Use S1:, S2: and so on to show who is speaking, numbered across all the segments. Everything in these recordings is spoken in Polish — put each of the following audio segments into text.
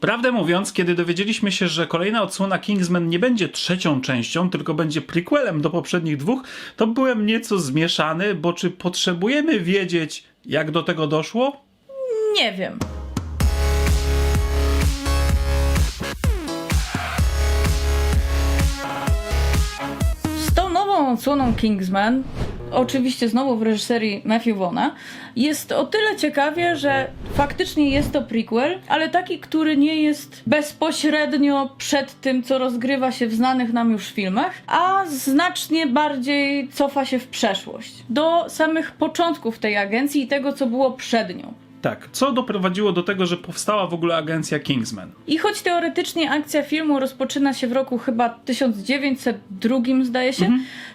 S1: Prawdę mówiąc, kiedy dowiedzieliśmy się, że kolejna odsłona Kingsman nie będzie trzecią częścią, tylko będzie prequelem do poprzednich dwóch, to byłem nieco zmieszany, bo czy potrzebujemy wiedzieć, jak do tego doszło?
S2: Nie wiem. Z tą nową odsłoną Kingsman, oczywiście znowu w reżyserii Matthew Vaughna, jest o tyle ciekawie, że faktycznie jest to prequel, ale taki, który nie jest bezpośrednio przed tym, co rozgrywa się w znanych nam już filmach, a znacznie bardziej cofa się w przeszłość. Do samych początków tej agencji i tego, co było przed nią.
S1: Tak, co doprowadziło do tego, że powstała w ogóle agencja Kingsman?
S2: I choć teoretycznie akcja filmu rozpoczyna się w roku chyba 1902, zdaje się,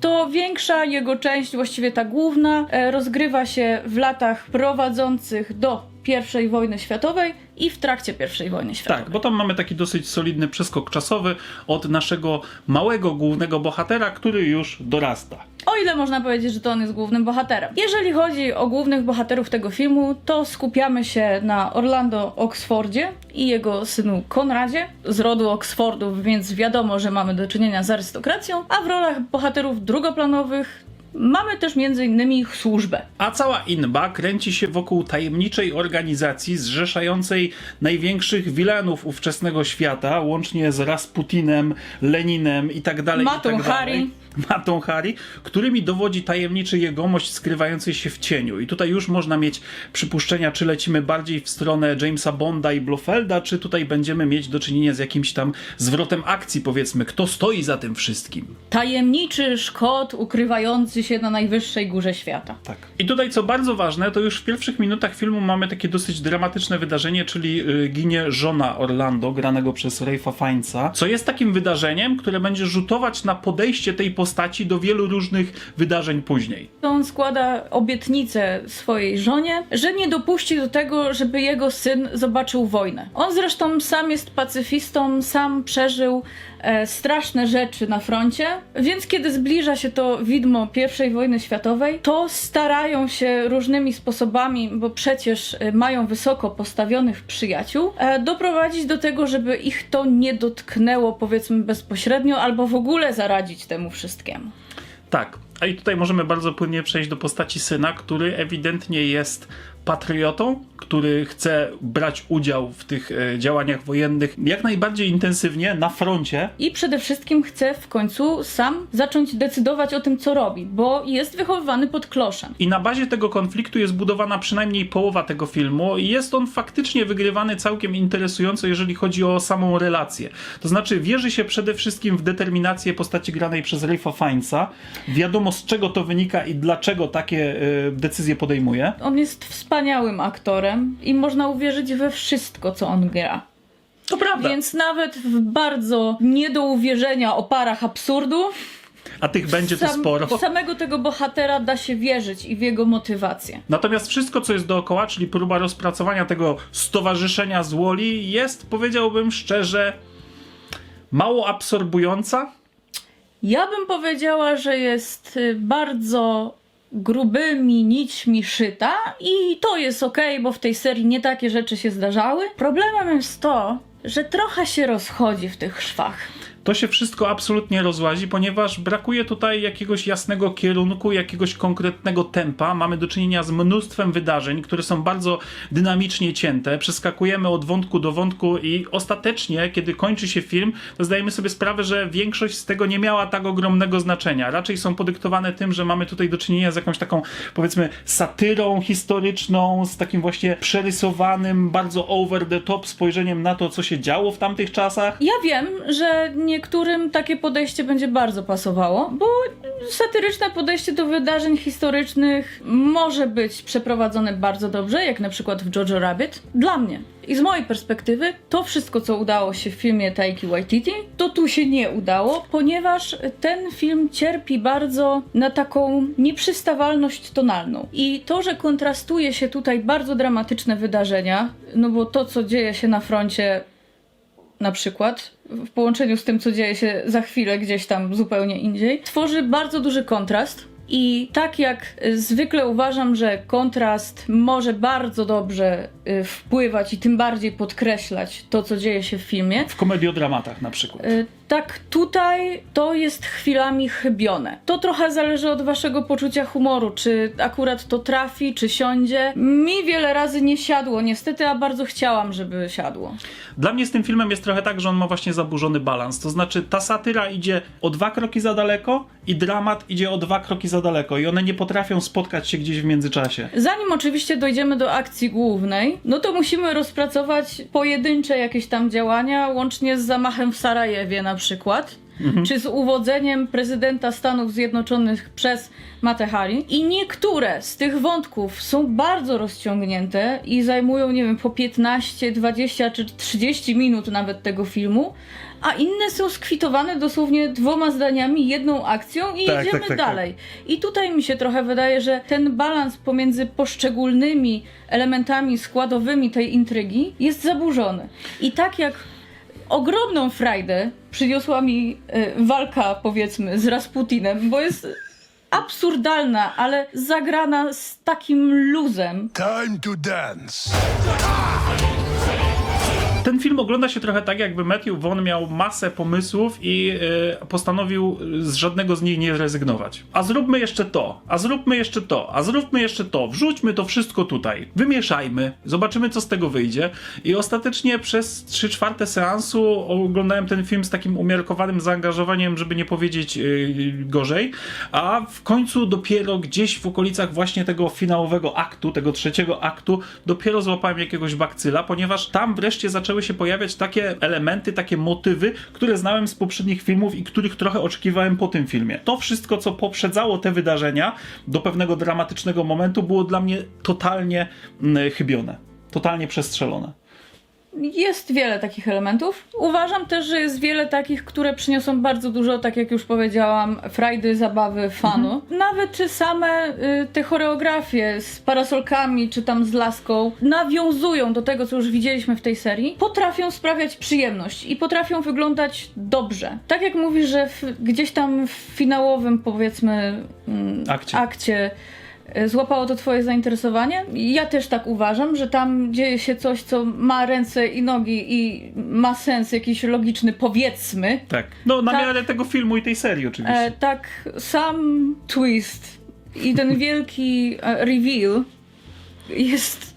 S2: to większa jego część, właściwie ta główna, e, rozgrywa się w latach prowadzących do I wojny światowej i w trakcie I wojny światowej.
S1: Tak, bo tam mamy taki dosyć solidny przeskok czasowy od naszego małego głównego bohatera, który już dorasta.
S2: O ile można powiedzieć, że to on jest głównym bohaterem. Jeżeli chodzi o głównych bohaterów tego filmu, to skupiamy się na Orlando Oxfordzie i jego synu Konradzie z rodu Oxfordów, więc wiadomo, że mamy do czynienia z arystokracją, a w rolach bohaterów drugoplanowych mamy też m.in. ich służbę.
S1: A cała inba kręci się wokół tajemniczej organizacji zrzeszającej największych wilenów ówczesnego świata, łącznie z Rasputinem, Leninem i tak.
S2: Matą
S1: tak.
S2: Hari.
S1: Matą Hari, którymi dowodzi tajemniczy jegomość skrywającej się w cieniu. I tutaj już można mieć przypuszczenia, czy lecimy bardziej w stronę Jamesa Bonda i Blofelda, czy tutaj będziemy mieć do czynienia z jakimś tam zwrotem akcji, powiedzmy. Kto stoi za tym wszystkim?
S2: Tajemniczy szkot ukrywający się na najwyższej górze świata.
S1: Tak. I tutaj co bardzo ważne, to już w pierwszych minutach filmu mamy takie dosyć dramatyczne wydarzenie, czyli y, ginie żona Orlando, granego przez Ralpha Fiennesa, co jest takim wydarzeniem, które będzie rzutować na podejście tej postaci do wielu różnych wydarzeń później.
S2: On składa obietnicę swojej żonie, że nie dopuści do tego, żeby jego syn zobaczył wojnę. On zresztą sam jest pacyfistą, sam przeżył e, straszne rzeczy na froncie, więc kiedy zbliża się to widmo I wojny światowej, to starają się różnymi sposobami, bo przecież e, mają wysoko postawionych przyjaciół, e, doprowadzić do tego, żeby ich to nie dotknęło powiedzmy bezpośrednio albo w ogóle zaradzić temu wszystkiemu.
S1: Tak. A i tutaj możemy bardzo płynnie przejść do postaci syna, który ewidentnie jest patriotą, który chce brać udział w tych e, działaniach wojennych jak najbardziej intensywnie na froncie,
S2: I przede wszystkim chce w końcu sam zacząć decydować o tym, co robi, bo jest wychowywany pod kloszem.
S1: I na bazie tego konfliktu jest budowana przynajmniej połowa tego filmu i jest on faktycznie wygrywany całkiem interesująco, jeżeli chodzi o samą relację. To znaczy wierzy się przede wszystkim w determinację postaci granej przez Ralpha Fiennesa. Wiadomo z czego to wynika i dlaczego takie y, decyzje podejmuje.
S2: On jest wspaniałym aktorem i można uwierzyć we wszystko, co on gra.
S1: To prawda.
S2: Więc nawet w bardzo nie do uwierzenia oparach absurdu,
S1: A tych będzie to
S2: sam-
S1: sporo.
S2: w samego tego bohatera da się wierzyć i w jego motywację.
S1: Natomiast wszystko, co jest dookoła, czyli próba rozpracowania tego stowarzyszenia z Woli, jest, powiedziałbym szczerze, mało absorbująca.
S2: Ja bym powiedziała, że jest y, bardzo grubymi nićmi szyta i to jest okej, bo w tej serii nie takie rzeczy się zdarzały. Problemem jest to, że trochę się rozchodzi w tych szwach.
S1: To się wszystko absolutnie rozłazi, ponieważ brakuje tutaj jakiegoś jasnego kierunku, jakiegoś konkretnego tempa. Mamy do czynienia z mnóstwem wydarzeń, które są bardzo dynamicznie cięte. Przeskakujemy od wątku do wątku i ostatecznie, kiedy kończy się film, to zdajemy sobie sprawę, że większość z tego nie miała tak ogromnego znaczenia. Raczej są podyktowane tym, że mamy tutaj do czynienia z jakąś taką, powiedzmy, satyrą historyczną, z takim właśnie przerysowanym, bardzo over the top spojrzeniem na to, co się działo w tamtych czasach.
S2: Ja wiem, że niektórym takie podejście będzie bardzo pasowało, bo satyryczne podejście do wydarzeń historycznych może być przeprowadzone bardzo dobrze, jak na przykład w Jojo Rabbit. Dla mnie i z mojej perspektywy, to wszystko, co udało się w filmie Taiki Waititi, to tu się nie udało, ponieważ ten film cierpi bardzo na taką nieprzystawalność tonalną. I to, że kontrastuje się tutaj bardzo dramatyczne wydarzenia, no bo to, co dzieje się na froncie na przykład, w połączeniu z tym, co dzieje się za chwilę gdzieś tam zupełnie indziej, tworzy bardzo duży kontrast. I tak jak y, zwykle uważam, że kontrast może bardzo dobrze y, wpływać i tym bardziej podkreślać to, co dzieje się w filmie,
S1: W komediodramatach na przykład.
S2: Tak tutaj to jest chwilami chybione. To trochę zależy od waszego poczucia humoru, czy akurat to trafi, czy siądzie. Mi wiele razy nie siadło, niestety, a bardzo chciałam, żeby siadło.
S1: Dla mnie z tym filmem jest trochę tak, że on ma właśnie zaburzony balans. To znaczy, ta satyra idzie o dwa kroki za daleko i dramat idzie o dwa kroki za daleko i one nie potrafią spotkać się gdzieś w międzyczasie.
S2: Zanim oczywiście dojdziemy do akcji głównej, no to musimy rozpracować pojedyncze jakieś tam działania, łącznie z zamachem w Sarajewie na przykład. Czy z uwodzeniem prezydenta Stanów Zjednoczonych przez Matehari. I niektóre z tych wątków są bardzo rozciągnięte i zajmują, nie wiem, po 15, 20 czy 30 minut nawet tego filmu, a inne są skwitowane dosłownie dwoma zdaniami, jedną akcją i
S1: Tak,
S2: jedziemy
S1: tak, tak,
S2: dalej. I tutaj mi się trochę wydaje, że ten balans pomiędzy poszczególnymi elementami składowymi tej intrygi jest zaburzony. I tak jak ogromną frajdę przyniosła mi y, walka, powiedzmy, z Rasputinem, bo jest absurdalna, ale zagrana z takim luzem.
S3: Time to dance.
S1: Ten film ogląda się trochę tak, jakby Matthew Vaughn miał masę pomysłów i e, postanowił z żadnego z nich nie rezygnować. A zróbmy jeszcze to, a zróbmy jeszcze to, a zróbmy jeszcze to, wrzućmy to wszystko tutaj, wymieszajmy, zobaczymy co z tego wyjdzie. I ostatecznie przez 3 czwarte seansu oglądałem ten film z takim umiarkowanym zaangażowaniem, żeby nie powiedzieć e, gorzej, a w końcu dopiero gdzieś w okolicach właśnie tego finałowego aktu, tego trzeciego aktu, dopiero złapałem jakiegoś bakcyla, ponieważ tam wreszcie zaczęły się pojawiać takie elementy, takie motywy, które znałem z poprzednich filmów i których trochę oczekiwałem po tym filmie. To wszystko, co poprzedzało te wydarzenia do pewnego dramatycznego momentu, było dla mnie totalnie mm, chybione. Totalnie przestrzelone.
S2: Jest wiele takich elementów. Uważam też, że jest wiele takich, które przyniosą bardzo dużo, tak jak już powiedziałam, frajdy, zabawy, fanu. Nawet czy same y, te choreografie z parasolkami, czy tam z laską nawiązują do tego, co już widzieliśmy w tej serii, potrafią sprawiać przyjemność i potrafią wyglądać dobrze. Tak jak mówisz, że w, gdzieś tam w finałowym, powiedzmy, mm,
S1: Akcie.
S2: akcie Złapało to Twoje zainteresowanie? Ja też tak uważam, że tam dzieje się coś, co ma ręce i nogi i ma sens jakiś logiczny, powiedzmy.
S1: Tak. No, na
S2: Tak.
S1: miarę tego filmu i tej serii oczywiście.
S2: E, tak, sam twist i ten wielki e, reveal jest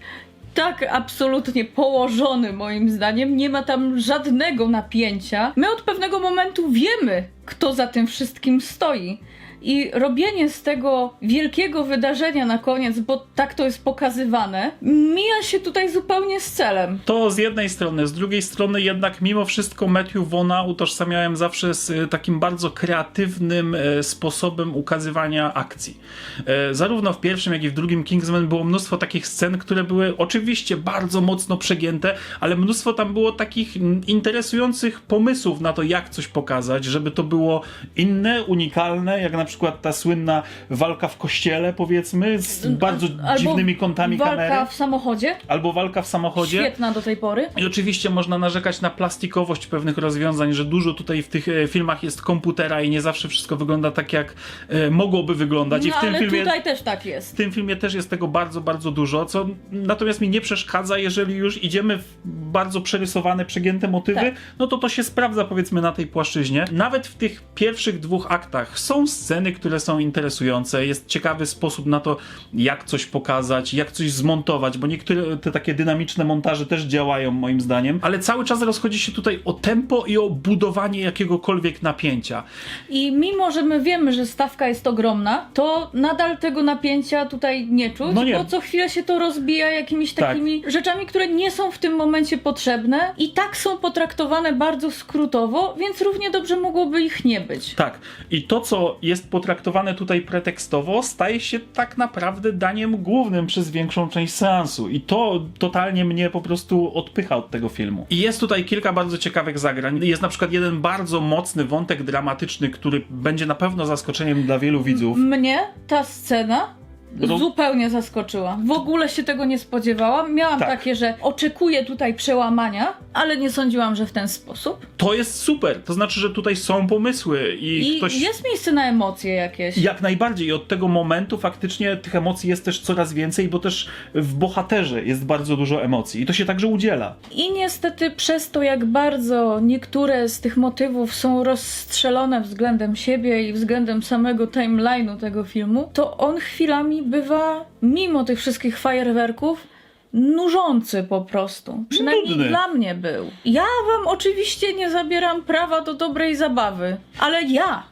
S2: tak absolutnie położony moim zdaniem. Nie ma tam żadnego napięcia. My od pewnego momentu wiemy, kto za tym wszystkim stoi. I robienie z tego wielkiego wydarzenia na koniec, bo tak to jest pokazywane, mija się tutaj zupełnie z celem.
S1: To z jednej strony, z drugiej strony jednak mimo wszystko Matthew Vona utożsamiałem zawsze z e, takim bardzo kreatywnym e, sposobem ukazywania akcji. E, Zarówno w pierwszym, jak i w drugim Kingsman było mnóstwo takich scen, które były oczywiście bardzo mocno przegięte, ale mnóstwo tam było takich interesujących pomysłów na to, jak coś pokazać, żeby to było inne, unikalne, jak na przykład ta słynna walka w kościele, powiedzmy, z bardzo
S2: Albo
S1: dziwnymi kątami
S2: walka
S1: kamery.
S2: w samochodzie,
S1: Albo walka w samochodzie.
S2: świetna do tej pory.
S1: I oczywiście można narzekać na plastikowość pewnych rozwiązań, że dużo tutaj w tych e, filmach jest komputera i nie zawsze wszystko wygląda tak, jak e, mogłoby wyglądać. I
S2: No
S1: w tym
S2: ale
S1: filmie.
S2: tutaj też tak jest.
S1: W tym filmie też jest tego bardzo, bardzo dużo, co natomiast mi nie przeszkadza, jeżeli już idziemy w bardzo przerysowane, przegięte motywy,
S2: Tak.
S1: no to to się sprawdza powiedzmy na tej płaszczyźnie. Nawet w tych pierwszych dwóch aktach są sceny, które są interesujące, jest ciekawy sposób na to, jak coś pokazać, jak coś zmontować, bo niektóre te takie dynamiczne montaże też działają moim zdaniem, ale cały czas rozchodzi się tutaj o tempo i o budowanie jakiegokolwiek napięcia.
S2: I mimo, że my wiemy, że stawka jest ogromna, to nadal tego napięcia tutaj nie czuć,
S1: No nie.
S2: bo co chwilę się to rozbija jakimiś
S1: Tak.
S2: takimi rzeczami, które nie są w tym momencie potrzebne i tak są potraktowane bardzo skrótowo, więc równie dobrze mogłoby ich nie być.
S1: Tak. I to, co jest potraktowane tutaj pretekstowo, staje się tak naprawdę daniem głównym przez większą część seansu. I to totalnie mnie po prostu odpycha od tego filmu. I jest tutaj kilka bardzo ciekawych zagrań. Jest na przykład jeden bardzo mocny wątek dramatyczny, który będzie na pewno zaskoczeniem dla wielu widzów.
S2: Mnie ta scena
S1: Roz-
S2: zupełnie zaskoczyła. W ogóle się tego nie spodziewałam. Miałam
S1: Tak.
S2: takie, że oczekuję tutaj przełamania, ale nie sądziłam, że w ten sposób.
S1: To jest super. To znaczy, że tutaj są pomysły i,
S2: I
S1: ktoś.
S2: jest miejsce na emocje jakieś.
S1: Jak najbardziej. I od tego momentu faktycznie tych emocji jest też coraz więcej, bo też w bohaterze jest bardzo dużo emocji. I to się także udziela.
S2: I niestety przez to, jak bardzo niektóre z tych motywów są rozstrzelone względem siebie i względem samego timeline'u tego filmu, to on chwilami bywa, mimo tych wszystkich fajerwerków, nużący po prostu. Przynajmniej
S1: Nudny.
S2: dla mnie był. Ja wam oczywiście nie zabieram prawa do dobrej zabawy, ale ja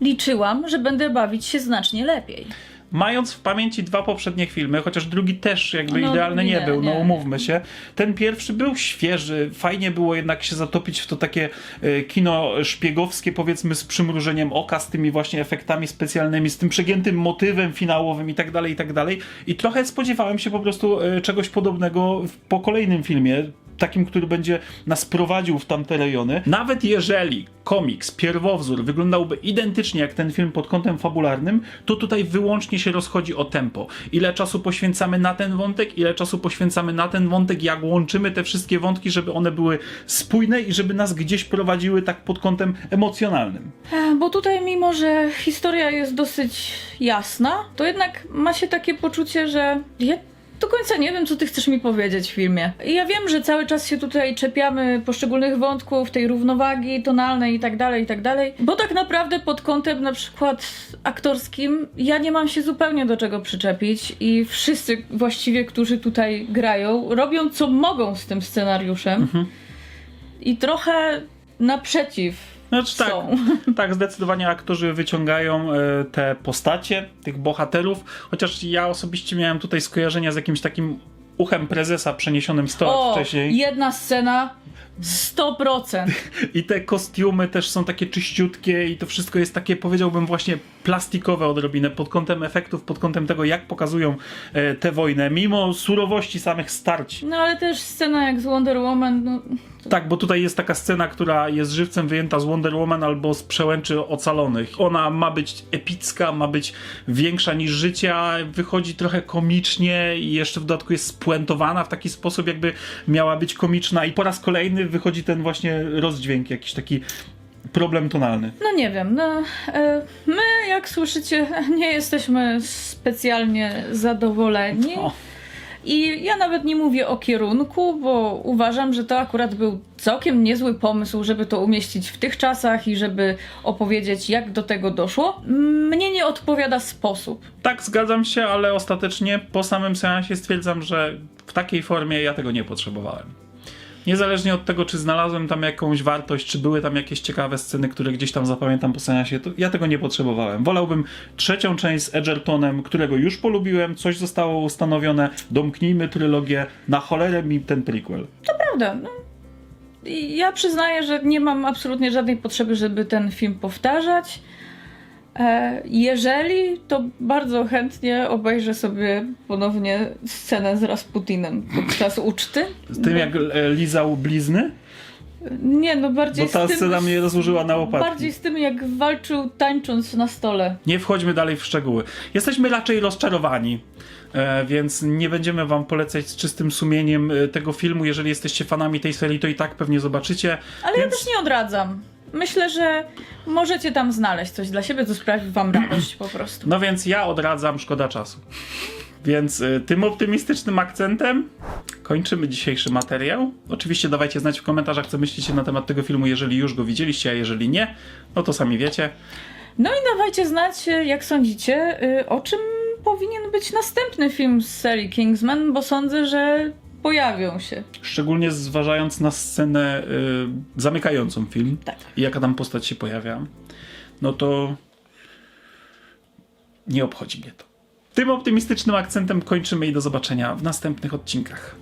S2: liczyłam, że będę bawić się znacznie lepiej.
S1: Mając w pamięci dwa poprzednie filmy, chociaż drugi też jakby
S2: No,
S1: idealny nie
S2: nie,
S1: był, no
S2: nie.
S1: umówmy się. Ten pierwszy był świeży, fajnie było jednak się zatopić w to takie e, kino szpiegowskie, powiedzmy z przymrużeniem oka, z tymi właśnie efektami specjalnymi, z tym przegiętym motywem finałowym i tak dalej, i tak dalej. I trochę spodziewałem się po prostu e, czegoś podobnego w- po kolejnym filmie. Takim, który będzie nas prowadził w tamte rejony. Nawet jeżeli komiks, pierwowzór wyglądałby identycznie jak ten film pod kątem fabularnym, to tutaj wyłącznie się rozchodzi o tempo. Ile czasu poświęcamy na ten wątek, ile czasu poświęcamy na ten wątek, jak łączymy te wszystkie wątki, żeby one były spójne i żeby nas gdzieś prowadziły tak pod kątem emocjonalnym.
S2: E, Bo tutaj, mimo że historia jest dosyć jasna, to jednak ma się takie poczucie, że do końca nie wiem, co ty chcesz mi powiedzieć w filmie. I ja wiem, że cały czas się tutaj czepiamy poszczególnych wątków, tej równowagi tonalnej i tak dalej, i tak dalej. Bo tak naprawdę pod kątem na przykład aktorskim ja nie mam się zupełnie do czego przyczepić i wszyscy właściwie, którzy tutaj grają, robią co mogą z tym scenariuszem. I trochę naprzeciw
S1: Znaczy tak,
S2: są.
S1: tak, zdecydowanie aktorzy wyciągają e, te postacie, tych bohaterów, chociaż ja osobiście miałem tutaj skojarzenia z jakimś takim uchem prezesa przeniesionym 100 lat
S2: O,
S1: wcześniej.
S2: jedna scena 100%.
S1: I te kostiumy też są takie czyściutkie i to wszystko jest takie, powiedziałbym, właśnie plastikowe odrobinę pod kątem efektów, pod kątem tego, jak pokazują e, tę wojnę, mimo surowości samych starć.
S2: No ale też scena jak z Wonder Woman, no,
S1: Tak, bo tutaj jest taka scena, która jest żywcem wyjęta z Wonder Woman albo z przełęczy ocalonych. Ona ma być epicka, ma być większa niż życie, a wychodzi trochę komicznie i jeszcze w dodatku jest spuentowana w taki sposób, jakby miała być komiczna i po raz kolejny wychodzi ten właśnie rozdźwięk, jakiś taki problem tonalny.
S2: no nie wiem, no e, my jak słyszycie nie jesteśmy specjalnie zadowoleni. I ja nawet nie mówię o kierunku, bo uważam, że to akurat był całkiem niezły pomysł, żeby to umieścić w tych czasach i żeby opowiedzieć, jak do tego doszło. Mnie nie odpowiada sposób.
S1: Tak, zgadzam się, ale ostatecznie po samym seansie stwierdzam, że w takiej formie ja tego nie potrzebowałem. Niezależnie od tego, czy znalazłem tam jakąś wartość, czy były tam jakieś ciekawe sceny, które gdzieś tam zapamiętam po seansie, to ja tego nie potrzebowałem. Wolałbym trzecią część z Edgertonem, którego już polubiłem, coś zostało ustanowione, domknijmy trylogię, na cholerę mi ten prequel.
S2: Prawda. No. Ja przyznaję, że nie mam absolutnie żadnej potrzeby, żeby ten film powtarzać. E, Jeżeli, to bardzo chętnie obejrzę sobie ponownie scenę z Rasputinem podczas uczty.
S1: Z tym, jak e, lizał blizny,
S2: Nie, no bardziej
S1: bo ta
S2: z tym,
S1: scena mnie rozłożyła na łopatki.
S2: Bardziej z tym, jak walczył tańcząc na stole.
S1: Nie wchodźmy dalej w szczegóły. Jesteśmy raczej rozczarowani, e, więc nie będziemy wam polecać z czystym sumieniem tego filmu. Jeżeli jesteście fanami tej serii, to i tak pewnie zobaczycie.
S2: Ale ja
S1: więc...
S2: też nie odradzam. Myślę, że możecie tam znaleźć coś dla siebie, co sprawi wam radość po prostu.
S1: No więc ja odradzam, szkoda czasu. Więc y, tym optymistycznym akcentem kończymy dzisiejszy materiał. Oczywiście dawajcie znać w komentarzach, co myślicie na temat tego filmu, jeżeli już go widzieliście, a jeżeli nie, no to sami wiecie.
S2: No i dawajcie znać, e, jak sądzicie, y, o czym powinien być następny film z serii Kingsman, bo sądzę, że pojawią się.
S1: Szczególnie zważając na scenę y, zamykającą film
S2: Tak.
S1: i jaka tam postać się pojawia, no to nie obchodzi mnie to. Tym optymistycznym akcentem kończymy i do zobaczenia w następnych odcinkach.